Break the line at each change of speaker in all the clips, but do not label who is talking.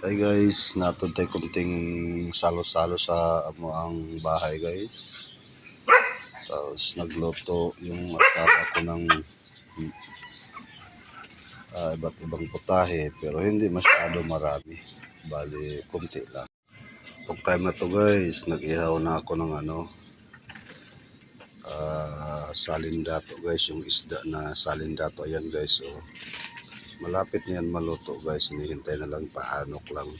Hi guys, natod kunting salo-salo sa amo ang bahay guys. Tapos nagluto yung asawa ko ng ah, iba't ibang putahe pero hindi masyado marami. Bali, kunti lang. Pag time na to guys, nag-ihaw na ako ng ano, ah, salindato guys, yung isda na salindato. Ayan guys, oh. Malapit niyan maluto guys, hinihintay na lang paanok lang.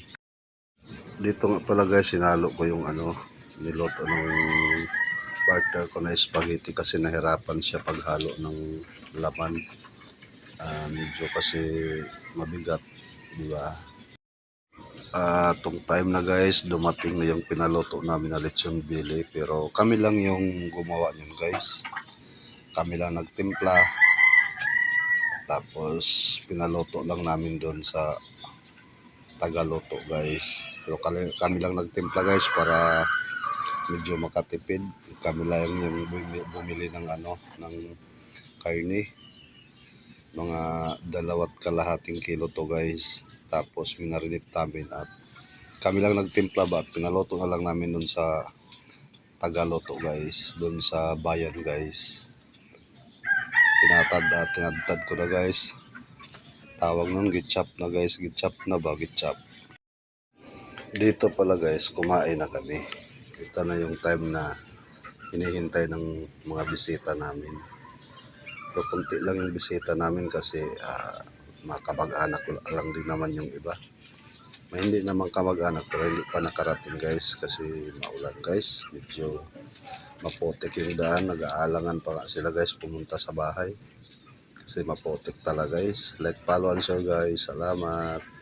Dito nga pala guys, sinalo ko yung ano, niloto ng partner ko na spaghetti kasi nahirapan siya paghalo ng laman. Ah, medyo kasi mabigat, di ba? Ah, tong time na guys, dumating na yung pinaloto namin na lechon bili pero kami lang yung gumawa niyan guys. Kami lang nagtimpla. Tapos pinaloto lang namin doon sa Tagaloto guys. Pero kami, kami lang nagtimpla guys para medyo makatipid. Kami lang yung bumi- bumili ng ano, ng karne. Mga dalawat kalahating kilo to guys. Tapos minarinit namin at kami lang nagtimpla ba at pinaloto na lang namin doon sa Tagaloto guys. Doon sa bayan guys. Tinatad at tinadtad ko na guys. Tawag nun gitchap na guys. Gitchap na ba? Gitchap. Dito pala guys, kumain na kami. Ito na yung time na hinihintay ng mga bisita namin. Pero kunti lang yung bisita namin kasi ah, mga kamag-anak ko lang din naman yung iba. May hindi naman kamag-anak pero hindi pa nakarating guys kasi maulan guys. Medyo maputik yung daan. Nag-aalangan pa sila guys pumunta sa bahay. Kasi maputik talaga guys. Like, follow and share guys. Salamat.